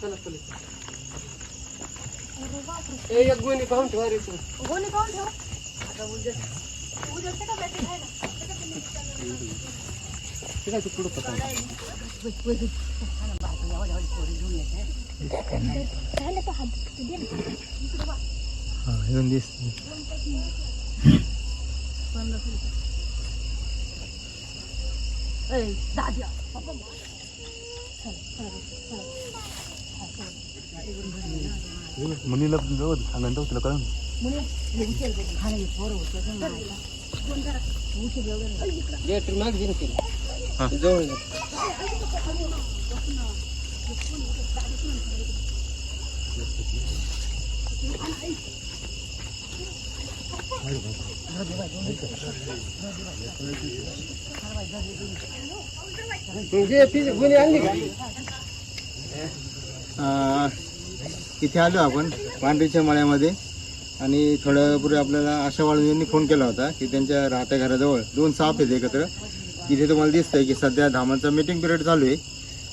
चला चला ए एक गोणी पाहून ठेवा रे तू गोणी पाहून ठेव. आता उद्या उद्या का बॅटरी आहे ना? ते काय तू पुढं पता राहिलं तर हात दे ना. हा येऊन दिस. ए, दाद्या. मुलीला जवळ सांगा तुला कळून मुली, हे उचल बघ. खाणं हे पोरं उचल ना मायला. कोण जरा उचल एवढं नाही. बॅटरी माग दिन हा. केली जवळ ये. म्हणजे ती गुन्हे आणली का अं, इथे आलो आपण पांढरीच्या मळ्यामध्ये. आणि थोड्यापूर्वी आपल्याला आशा वाळून यांनी फोन केला होता की त्यांच्या राहत्या घराजवळ दोन साप आहेत एकत्र. इथे तुम्हाला दिसतंय की सध्या धामांचा मीटिंग पिरियड चालू आहे.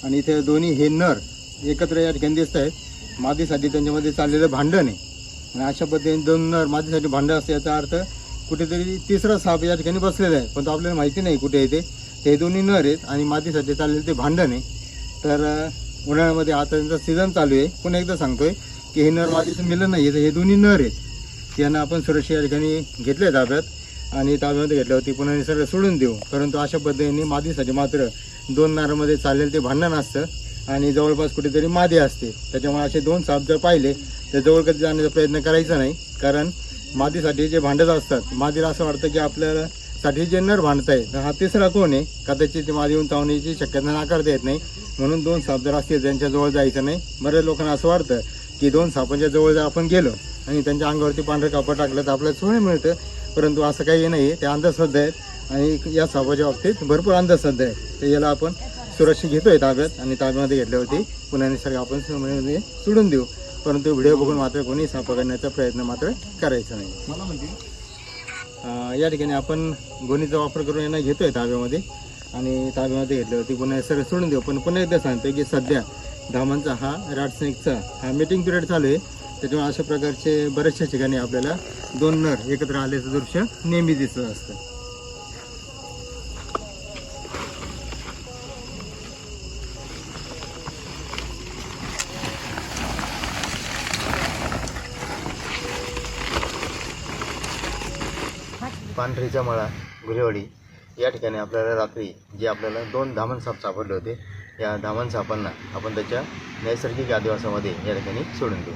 आणि इथे दोन्ही हे नर एकत्र या ठिकाणी दिसत आहेत. मादीसाठी त्यांच्यामध्ये चाललेलं भांडण आहे. आणि अशा पद्धतीने दोन नर मादीसाठी भांडण असतं याचा अर्थ कुठेतरी तिसरा साप या ठिकाणी बसलेला आहे. पण तो आपल्याला माहिती नाही कुठे आहे ते. हे दोन्ही नर आहेत आणि मादीसाठी चाललेलं ते भांडण आहे. तर उन्हाळ्यामध्ये आता त्यांचा सीझन चालू आहे. पुन्हा एकदा सांगतोय की हे नर मादीचं मिलन नाही आहे हे दोन्ही नर आहेत. यांना आपण सुरक्षित या ठिकाणी घेतले ताब्यात आणि ताब्यामध्ये घेतल्यावरती पुन्हा निसर्ग सोडून देऊ. परंतु अशा पद्धतीने मादीसाठी मात्र दोन नारामध्ये चाललेलं ते भांडण असतं आणि जवळपास कुठेतरी मादी असते. त्याच्यामुळे असे दोन साप जर पाहिले तर जवळ कधी जाण्याचा प्रयत्न करायचा नाही. कारण मादीसाठी जे भांडत असतात मादीला असं वाटतं की आपल्याला साठी जे नर भांडत आहे तर हा तिसरा कोण आहे? कदाचित मादी येऊन चावण्याची शक्यता नाकारता येत नाही. म्हणून दोन साप जर असतील त्यांच्या जवळ जायचं नाही बऱ्याच लोकांना असं वाटतं की दोन सापांच्या जवळ जर आपण गेलो आणि त्यांच्या अंगावरती पांढरं कापड टाकलं तर आपल्याला सोने मिळतं. परंतु असं काही नाही ते अंधश्रद्धा आहेत. आणि या सापाच्या बाबतीत भरपूर अंधश्रद्धा आहे. तर याला आपण सुरक्षित घेतोय ताब्यात आणि ताब्यामध्ये घेतल्यावरती पुन्हा निसर्ग आपण सोडून देऊ. परंतु व्हिडिओ बघून मात्र कोणी साप पकडण्याचा प्रयत्न मात्र करायचा नाही. अं, या ठिकाणी आपण गोणीचा वापर करून यांना घेतोय ताब्यामध्ये. आणि ताब्यामध्ये घेतल्यावरती पुन्हा सगळं सोडून देऊ. पण पुन्हा एकदा सांगतो की सध्या धामांचा हा राटस्नेकचा हा मीटिंग पिरियड चालू आहे. त्याच्यामुळे अशा प्रकारचे बऱ्याचशा ठिकाणी आपल्याला दोन नर एकत्र आल्याचं दृश्य नेहमी दिसत असतं. पांढरीचा मळा गुरेवाडी. या ठिकाणी आपल्याला रात्री जे आपल्याला दोन धामण साप सापडले होते या धामण सापांना आपण त्याच्या नैसर्गिक आदिवासामध्ये या ठिकाणी सोडून देऊ.